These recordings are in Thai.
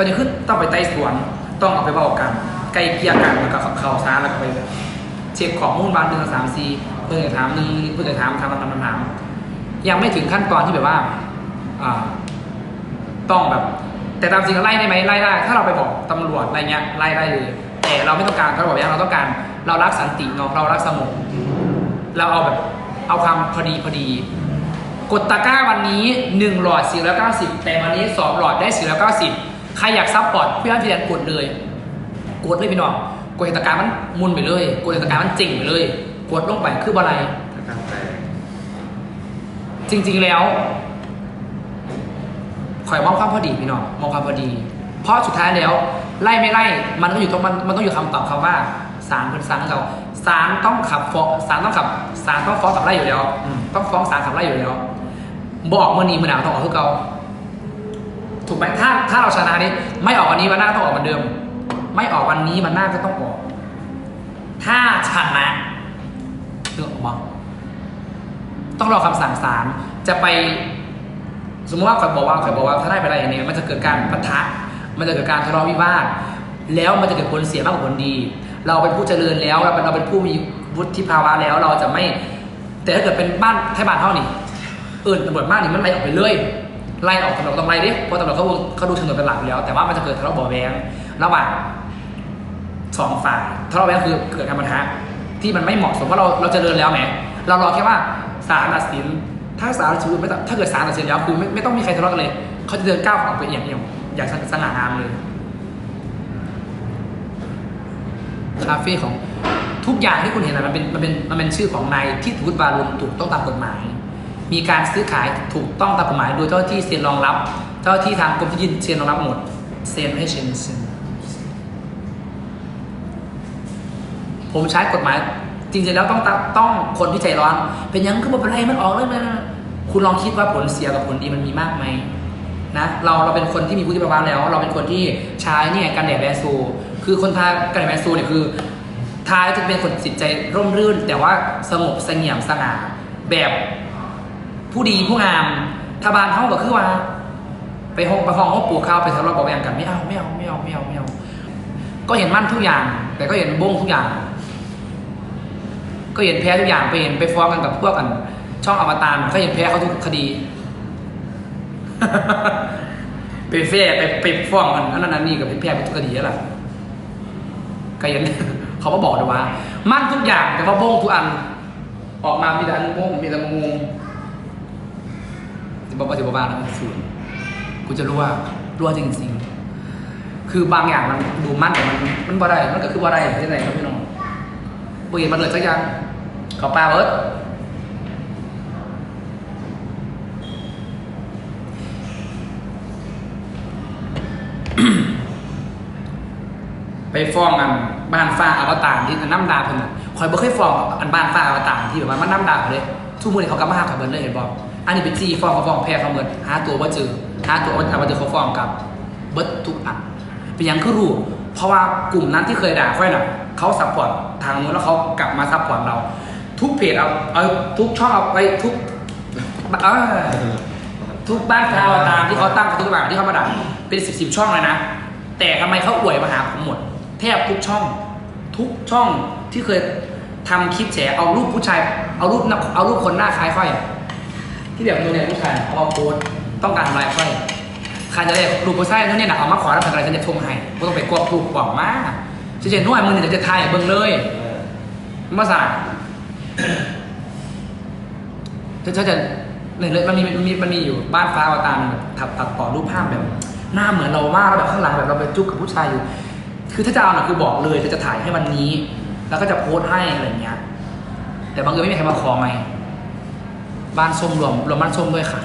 อนนี้คือต้องไปไต่สวนต้องเอาไปบอกกันไกลเกลี่ยกันแล้วก็เข้าช้าแล้วก็ไปเช็คข้อมูลบางหนึ่งสามสี่เพื่อนจะถามหนึ่งเพื่อนจะถามถามถามถามถามยังไม่ถึงขั้นตอนที่แบบว่าต้องแบบ แต่ตามจริงไล่ได้ไหมไล่ได้ ถ้าเราไปบอกตำรวจอะไรเงี้ยไล่ได้เลยแต่เราไม่ต้องการเขาบอกว่าเราต้องการเรารักสันติเนาะเรารักสงบเราเอาแบบเอาความพอดีพอดีกดตะกร้าวันนี้ 1 หลอด 490 แต่วันนี้ 2 หลอดได้ 490 ใครอยากซัพพอร์ตพี่อ้นพี่แดนกดเลยกดเลยพี่น้องกดให้ตะกร้ามันมุนไปเลยกดให้ตะกร้ามันจริงไปเลยกดลงไปคืออะไรจริง ๆแล้วคอยมองความพอดีพี่น้องมองความพอดี เพราะสุดท้ายแล้ว ไล่ไม่ไล่มันก็อยู่ตรงมันมันต้องอยู่คำตอบคำว่าศาลเป็นศาลเราศาลต้องขับฟ้องศาลต้องขับศาลต้องฟ้องขับไล่อยู่แล้วต้องฟ้องศาลขับไล่อยู่แล้ว บอกเมื่อนี้เมื่อหนาวต้องออกคือเก่า ถูกไหมถ้าถ้าเราชนะนี้ ไม่ออกวันนี้วันหน้าต้องออกเหมือนเดิม ไม่ออกวันนี้วันหน้าก็ต้องออก ถ้าชนะเรื่องออกมาต้องรอคำสั่งศาลจะไป สมมติว่าข่อยบอกว่าข่อยบอกว่าถ้าได้ไปอะไรอย่างนี้มันจะเกิดการปะทะมันจะเกิดการทะเลาะวิวาทแล้วมันจะเกิดผลเสียมากกว่าผลดี เราเป็นผู้เจริญแล้วเราเป็นเราเป็นผู้มีวุฒิภาวะแล้ว เราจะไม่ แต่ถ้าเกิดเป็นบ้านไทยบ้านเท่านี่เอื่นตำรวจมากนี่มันไล่ออกไปเลย ไล่ออกตำรวจต้องไล่ดิเพราะตำรวจเขาเขาดูเชิงเป็นหลักอยู่แล้ว แต่ว่ามันจะเกิดทะเลาะเบาะแวงระหว่างสองฝ่ายทะเลาะเบาะแวงคือเกิดการปะทะที่มันไม่เหมาะสมว่าะเราเราเจริญแล้วแหมเรารอแค่ว่าศาลตัดสิน ถ้าศาลตัดสินไม่ถ้าเกิดศาลตัดสินแล้วคือไม่ไม่ต้องมีใครทะเลาะกันเลยเขาจะเดินก้าวออกไปอย่างอย่างอย่างสง่างามเลยคาเฟ่ของทุกอย่างที่คุณเห็นนะมันเป็นมันเป็นมันเป็นชื่อของนายที่ถูกบารุนถูกต้องตามกฎหมาย มีการซื้อขายถูกต้องตามกฎหมายโดยเจ้าที่เซ็นรองรับ เจ้าที่ทางกรมที่ดินเซ็นรองรับหมดเซ็นให้เซ็นเซ็นผมใช้กฎหมายจริงๆแล้วต้องต้องคนที่ใจร้อน เป็นยังคือบ่เป็นไรมันออกเลยนะคุณลองคิดว่าผลเสียกับผลดีมันมีมากไหมนะเราเราเป็นคนที่มีวุฒิภาวะแล้ว เราเป็นคนที่ใช้เนี่ยกันแดดแบรนด์ซู คือคนทากันแดดแบรนด์ซูเนี่ยคือทายจะเป็นคนจิตใจร่มรื่น แต่ว่าสงบเสงี่ยมสง่าแบบ ผู้ดีผู้งามทาบานเท่ากับคือว่า ไปห้องไปห้องห้องปลูกข้าวไปทะเลาะเบาะแวงกันไม่เอาไม่เอาไม่เอาไม่เอาไม่เอาก็เห็นมั่นทุกอย่าง แต่ก็เห็นบ้งทุกอย่าง ก็เห็นแพ้ทุกอย่างไปเห็นไปฟ้องกันกับพวกกัน ช่องอวตารก็เห็นแพ้เขาทุกคดีไปแฟ้ไปไปฟ้องกันอันนั้นนนี้กับแพ้ไปทุกคดีแล้วล่ะก็เห็นเขาก็บอกเลยว่า มั่นทุกอย่างแต่ว่าโบ้งทุกอัน ออกมามีแต่อันโบ้งมีแต่งง บอกว่าจะบอกว่านะสูนกูจะรู้ว่ารั่วจริง ๆ คือบางอย่างมันดูมั่นแต่มันมันบ่ได้มันก็คือบ่ได้ที่ไหนครับพี่น้องปุยมันเลยสักอย่างขอปลาเบิร์ดไปฟ้องกันบ้านฟ้าอวตารที่น้ำดาเพิ่นคอยบ่เคยฟ้องอันบ้านฟ้าอวตารที่แบบว่ามันน้ำดาเขาเลยทุกมือนี้เขากลับมาหาเขาเบิร์ดเลยเห็นบอั อันนี้เป็นจี้ฟ้องเขาฟองแพ้เขาเบิดหาตัวบ่เจอหาตัวบ่เจอเขาฟองกับเบิดทุกอันเป็นยังคือรู้เพราะว่ากลุ่มนั้นที่เคยด่าค่อยน่ะเขาซัพพอร์ตทางนู้นแล้วเขากลับมาซัพพอร์ตเรา ทุกเพจเอาเอาทุกช่องเอาไปทุกเออทุกบ้านฟ้าวตารที่เขาตั้งทุกแบบที่เขามาด่าเป็นสิบสิบช่องเลยนะ แต่ทำไมเขาอวยมาหาผมหมด แทบทุกช่อง ทุกช่องที่เคยทำคลิปแฉเอารูปผู้ชาย เอารูปเอารูปคนหน้าคล้ายค่อย ที่แบบตัวเนี่ยผู้ชายเอามาโพสต้องการทำลายค่อยใครจะได้รูปผู้ชายนั่นเนี่ยนะเอามาขอรับอะไรฉันจะทงให้ก็ต้องไปกวบรูปบอกมาจะเจนนวดมือหนึ่งจะถ่ายเบิ่งเลยมาสาจะจะจะเนี่ยเลยมันมีมันมีมันมีอยู่บ้านฟ้าอวตารตัดตัดต่อรูปภาพแบบ หน้าเหมือนเรามากแล้วแบบข้างหลังแบบเราไปจุกกับผู้ชายอยู่ คือถ้าจะเอาน่ะคือบอกเลยจะจะถ่ายให้วันนี้ แล้วก็จะโพสต์ให้อะไรเงี้ย แต่บางเอิญไม่มีใครมาขอไหม บ้านส้มรวมรวมบ้านส้มด้วยค่ะ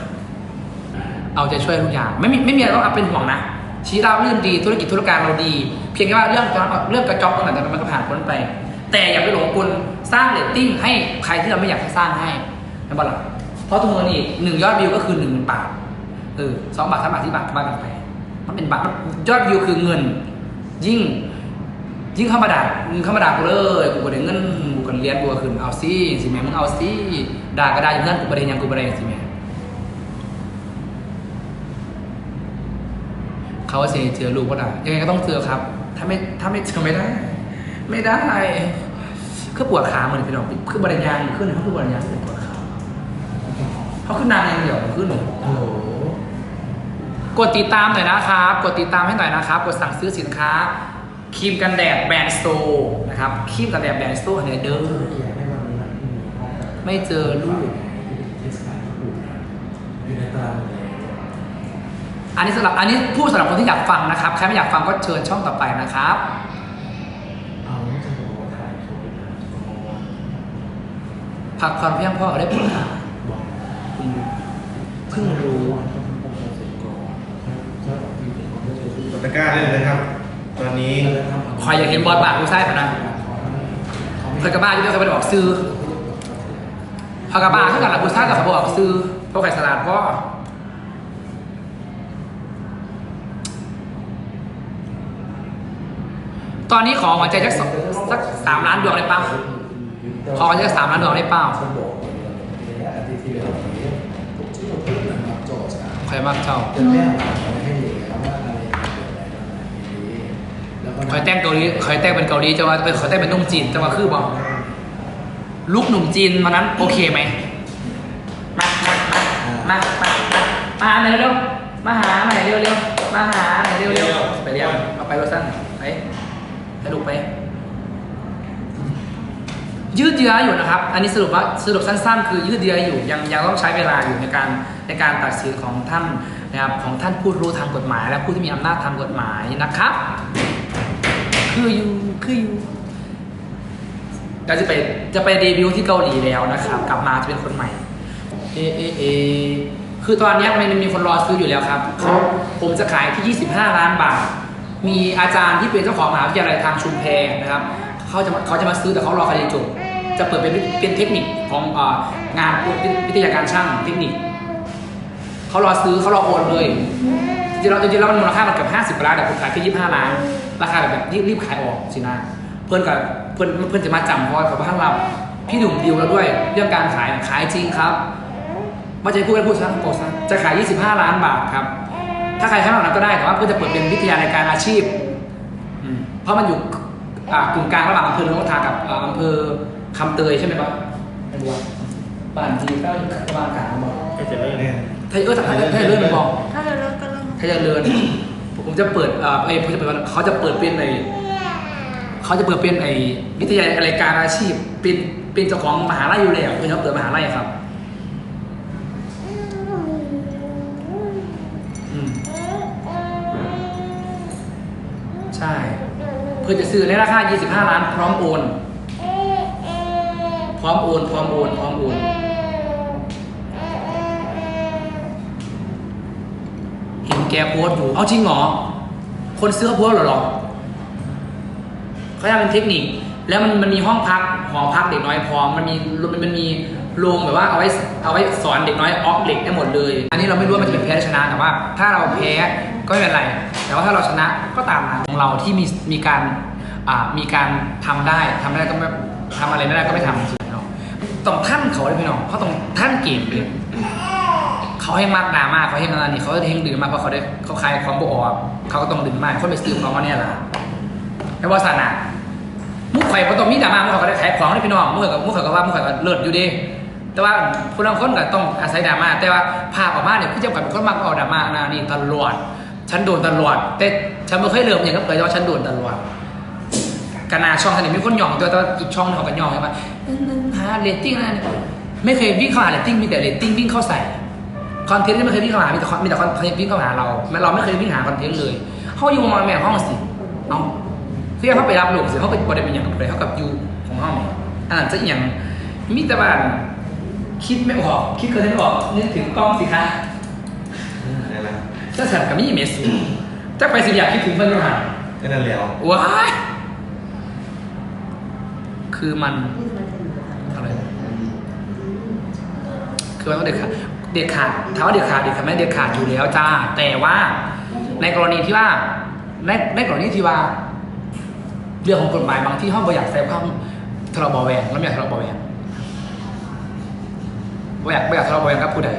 เอาใจช่วยทุกอย่าง ไม่มีไม่มีอะไรต้องเอาเป็นห่วงนะชีวิตเราเรื่องดีธุรกิจธุรการเราดี เพียงแค่ว่าเรื่องเรื่องกระจอกตรงไหนแต่มันก็ผ่านพ้นไป แต่อย่าไปหลงกลสร้างเรตติ้งให้ใครที่เราไม่อยากให้สร้างให้นะบอลล่ะเพราะทุกคนนี่หนึ่งยอดวิวก็คือหนึ่งบาทเออสองบาทสามบาทที่บาทบ้านกันไปมันเป็นบาทยอดวิวคือเงิน ยิ่ง ยิ่งเข้ามาด่ามึงเข้ามาด่ากูเลยกูประเด็นเงินกูกันเรียนกูขึ้นเอาสิสิแม่มึงเอาสิด่าก็ได้ยู่เงินกูประเด็นยังกูประเด็นสิแม่เขาเสียเจอลูกก็ได้ยังไงก็ต้องเจอครับ ถ้าไม่ถ้าไม่เจอไม่ได้ ไม่ได้คือปวดขาเหมือนพี่น้องคือบริยางขึ้นเขาคือบริยางเป็นปวดขาเขาขึ้นนางอย่างเดียวขึ้นหนูโอ้โหกดติดตามหน่อยนะครับ กดติดตามให้หน่อยนะครับ กดสั่งซื้อสินค้า ครีมกันแดดแบรนด์สโตร์นะครับครีมกันแดดแบรนด์สโตร์เนี่ยเด้ออยากให้วันนี้มันมีห้องแบบไม่เจอลูกเทศกาลญี่ปุ่นอยู่ในตารางเลยอันนี้สำหรับอันนี้พูดสำหรับคนที่อยากฟังนะครับ ใครไม่อยากฟังก็เชิญช่องต่อไปนะครับเอาไม่จะบอกว่าถ่ายโชว์ไปนะบอกว่าพักผ่อนเพียงพอได้ผลค่ะบอกคุณเพิ่งรู้ต้องทำโปรโมทเสร็จก่อนถ้าแบบที่เป็นของเจ้าชู้กดตะกร้าได้เลยนะครับ ตอนนี้คอยอยากเห็นบอลบาทกูใช่ปะนะเคยกระบ้าที่เดียวเขาไปบอกซื้อพอกระบ้าขึ้นกันหลังกูใช่กับเขาบอกซื้อเพราะไข่สลัดเพราะตอนนี้ขอหัวใจสักสองสักสามล้านดวงได้ป่ะขอจะสามล้านดวงได้เปล่าฉันบอกเลยอาทิตย์ที่แล้วนี้ผมชื่อผมพูดนะครับโจทย์อะใครมากเจ้า คอยแต่งเกาหลีคอยแต่งเป็นเกาหลีจะว่าคอยแต่งเป็นนุ่มจีนจะว่าคือบอกลุกหนุ่มจีนวันนั้นโอเคไหมมามามามามามาเร็วๆมาหาหน่อยเร็วๆมาหาหน่อยเร็วๆไปเรียกเอาไปรถสั้นไปให้ลูกไป ยืดเยื้ออยู่นะครับ อันนี้สรุปว่าสรุปสั้น ๆ คือยืดเยื้ออยู่ยังยังต้องใช้เวลาอยู่ในการในการตัดสินของท่านนะครับของท่านผู้รู้ทางกฎหมาย และผู้ที่มีอำนาจทางกฎหมายนะครับ คืออยู่คืออยู่ก็จะไปจะไปเดบิวต์ที่เกาหลีแล้วนะครับ กลับมาจะเป็นคนใหม่เอเอเอคือตอนเนี้ยมันมีคนรอซื้ออยู่แล้วครับเขาผมจะขายที่ 25 ล้านบาท มีอาจารย์ที่เป็นเจ้าของมหาวิทยาลัยทางชุมแพนะครับเขาจะมาเขาจะมาซื้อแต่เขารอคดีจบจะเปิดเป็นเป็นเทคนิคของเอ่องานวิทยาการช่างเทคนิคเขารอซื้อเขารอโอนเลยจริงๆแล้วจริงๆแล้วมันมูลค่ามันเกือบห้าสิบล้านแต่ผมขายแค่ยี่สิบห้าล้าน ราคาแบบแบบรีบรีบขายออกสินะเพื่อนกับเพื่อนเพื่อนจะมาจำเพราะว่ากับท่านเราพี่หนุ่มดีลแล้วด้วยเรื่องการขายขายจริงครับไม่ใช่พูดกันพูดซะโปซะจะขาย 25 ล้านบาทครับ ถ้าใครข้างนอกนั้นก็ได้แต่ว่าเพื่อจะเปิดเป็นวิทยาลัยการอาชีพอืมเพราะมันอยู่อ่ากึ่งกลางระหว่างอำเภอหลวงทากับอ่าอำเภอคำเตยใช่ไหมครับไม่รู้ว่าบ้านจีนก็อยู่ระหว่างกลางบอกก็จะเลิกเนี่ยไทยเออไทยไทยเลื่อนมันบอกถ้าจะเลิกก็เลิกถ้าจะเลื่อน ผมจะเปิดเอ่อไอ้ผมจะเปิดเขาจะเปิดเป็นไอเขาจะเปิดเป็นไอ้วิทยาลัยการอาชีพ เป็นเป็นเจ้าของมหาลัยอยู่แล้วเพื่อนเขาเปิดมหาลัยครับอืมใช่ เพื่อจะซื้อในราคา 25 ล้าน พร้อมโอน พร้อมโอน พร้อมโอน พร้อมโอน แกโพสอยู่ เอาจริงเหรอ คนซื้อโพสหรอหรอเขาจะเป็นเทคนิค แล้วมันมันมีห้องพักหอพักเด็กน้อยพร้อม มันมีมันมันมีโรงแบบว่าเอาไว้เอาไว้สอนเด็กน้อยออกเหล็กได้หมดเลย อันนี้เราไม่รู้ว่ามันจะเป็นแพ้หรือชนะแต่ว่า ถ้าเราแพ้ก็ไม่เป็นไร แต่ว่าถ้าเราชนะก็ตามนั้นของเราที่มีมีการอ่ามีการทำได้ทำไม่ได้ก็ไม่ทำอะไรไม่ได้ก็ไม่ทำจริงๆเนาะต้องท่านเขาเลยพี่น้องเขาต้องท่านเก่งเลย เขาให้มากดาม่าเขาให้มานี่เขาจะเฮงดื่มมากเพราะเขาได้เขาขายของบออกเขาก็ต้องดื่มมากคนไปซื้อของมาเนี่ยล่ะไม่ว่าสนามุกไข่เขาต้องมีดราม่ามุกเขาก็ได้ขายของให้พี่น้องมุกเขาก็มุกเขาก็ว่ามุกเขาก็เลิศอยู่ดีแต่ว่าคนบางคนก็ต้องอาศัยดราม่าแต่ว่าภาพออกมาเนี่ยพี่เจ้ากับเป็นคนมากเอาดราม่านะนี่ตลอดฉันโดนตลอดแต่ฉันไม่เคยเริ่มอย่างนั้นเลยว่าฉันโดนตลอดกนาช่องท่านนี้มีคนหย่องตัวแต่ว่าอีกช่องนึงเขาก็หย่องใช่ไหมหาเรตติ้งอะไรไม่เคยวิ่งเข้าหาเรตติ้งมีแต่เรตติ้งวิ่งเข้าใส่ คอนเทนต์ที่ไม่เคยวิ่งเข้าหามีแต่คอนมีแต่คอนเทนต์วิ่งเข้าหาเราเราไม่เคยวิ่งหาคอนเทนต์เลยเขาอยู่มาแม่ห้องสิเอาเพื่อเขาไปรับลูกสิเขาไปบริเป็นอย่างกับเลยเขากับยูของห้องอันนั้นจะอหย่างมีแต่บ้านคิดไม่ออก คิดคอนเทนต์ไม่ออกนึกถึงกล้องสิคะอะไรล่ะจะสั่นกับมี่เมสจะไปสิอยากคิดถึงเพื่อนร่วมงานก็นั่นแล้วว้ายคือมันอะไรคือมันต้องเด็ดขาด เด็ดขาดถามว่าเด็ดขาดเด็ดขาดไหม่เด็ดขาดอยู่แล้วจ้า แต่ว่าในกรณีที่ว่าในในกรณีที่ว่า เรื่องของกฎหมายบางที่ห้องบริอยากใส่ข้างทะเลาะเบาแวงแล้วไม่อยากทะเลาะเบาแวงบ่อยากบ่อยากทะเลาะเบาแวงกับผู้ใด